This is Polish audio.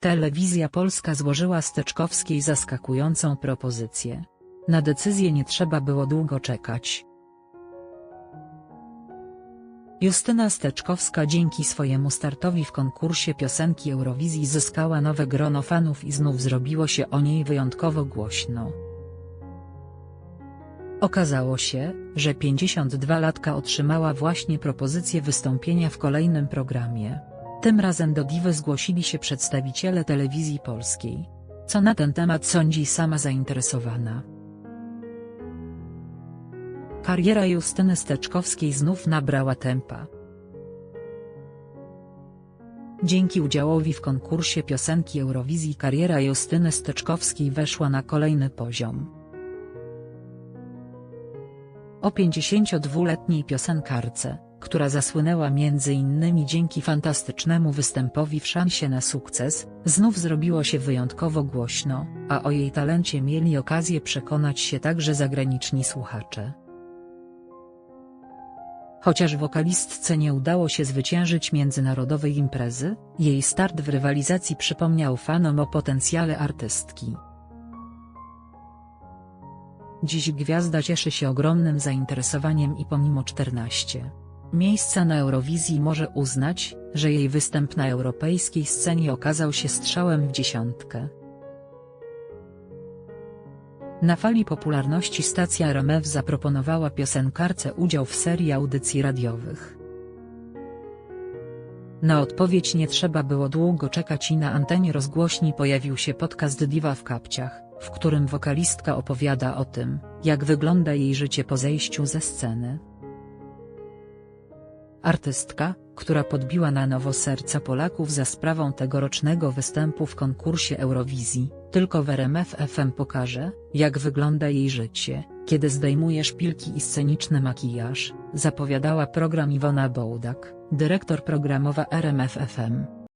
Telewizja Polska złożyła Steczkowskiej zaskakującą propozycję. Na decyzję nie trzeba było długo czekać. Justyna Steczkowska dzięki swojemu startowi w konkursie piosenki Eurowizji zyskała nowe grono fanów i znów zrobiło się o niej wyjątkowo głośno. Okazało się, że 52-latka otrzymała właśnie propozycję wystąpienia w kolejnym programie. Tym razem do Diwy zgłosili się przedstawiciele telewizji polskiej. Co na ten temat sądzi sama zainteresowana? Kariera Justyny Steczkowskiej znów nabrała tempa. Dzięki udziałowi w konkursie piosenki Eurowizji kariera Justyny Steczkowskiej weszła na kolejny poziom. O 52-letniej piosenkarce, która zasłynęła m.in. dzięki fantastycznemu występowi w Szansie na sukces, znów zrobiło się wyjątkowo głośno, a o jej talencie mieli okazję przekonać się także zagraniczni słuchacze. Chociaż wokalistce nie udało się zwyciężyć międzynarodowej imprezy, jej start w rywalizacji przypomniał fanom o potencjale artystki. Dziś gwiazda cieszy się ogromnym zainteresowaniem i pomimo 14 miejsca na Eurowizji może uznać, że jej występ na europejskiej scenie okazał się strzałem w dziesiątkę. Na fali popularności stacja RMF zaproponowała piosenkarce udział w serii audycji radiowych. Na odpowiedź nie trzeba było długo czekać i na antenie rozgłośni pojawił się podcast Diva w kapciach, w którym wokalistka opowiada o tym, jak wygląda jej życie po zejściu ze sceny. Artystka, która podbiła na nowo serca Polaków za sprawą tegorocznego występu w konkursie Eurowizji, tylko w RMF FM pokaże, jak wygląda jej życie, kiedy zdejmuje szpilki i sceniczny makijaż, zapowiadała program Iwona Bołdak, dyrektor programowa RMF FM.